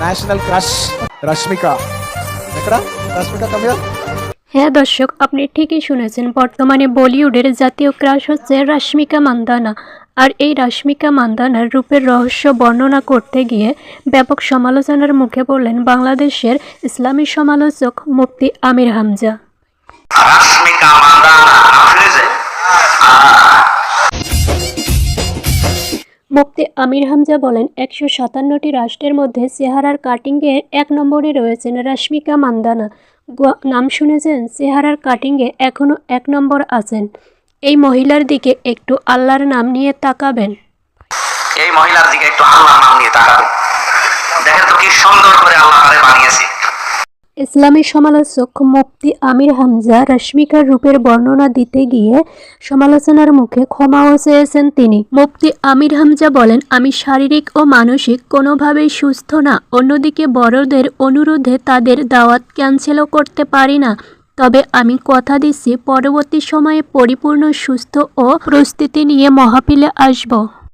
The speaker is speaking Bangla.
ন্যাশনাল ক্রাশ রশ্মিকা দেখরা রশ্মিকা কামিয়া হ্যাঁ দর্শক আপনি ঠিকই শুনেছেন। বর্তমানে বলিউডের জাতীয় ক্রাশ হচ্ছে রশ্মিকা মান্দানা আর এই রশ্মিকা মান্দানার রূপের রহস্য বর্ণনা করতে গিয়ে ব্যাপক সমালোচনার মুখে পড়লেন বাংলাদেশের ইসলামী সমালোচক মুফতি আমির হামজা। রশ্মিকা মান্দানা মুফতি আমির হামজা বলেন, একশো সাতান্নটি রাষ্ট্রের মধ্যে চেহারার কাটিংয়ে এক নম্বরে রয়েছেন রাশ্মিকা মান্দানা। নাম শুনেছেন? চেহারার কাটিংয়ে এখনও এক নম্বর আছেন। এই মহিলার দিকে একটু আল্লাহর নাম নিয়ে তাকাবেন। এই মহিলার দিকে একটু আল্লাহর নাম নিয়ে তাকাবেন। দেখেন তো কি সুন্দর করে আল্লাহ বানিয়েছে। ইসলামী সমালোচক মুফতি আমির হামজা রশ্মিকার রূপের বর্ণনা দিতে গিয়ে সমালোচনার মুখে ক্ষমাও চেয়েছেন তিনি। মুফতি আমির হামজা বলেন, আমি শারীরিক ও মানসিক কোনোভাবেই সুস্থ না। অন্যদিকে বড়দের অনুরোধে তাদের দাওয়াত ক্যান্সেলও করতে পারি না। তবে আমি কথা দিচ্ছি, পরবর্তী সময়ে পরিপূর্ণ সুস্থ ও প্রস্তুতি নিয়ে মহাপিলে আসব।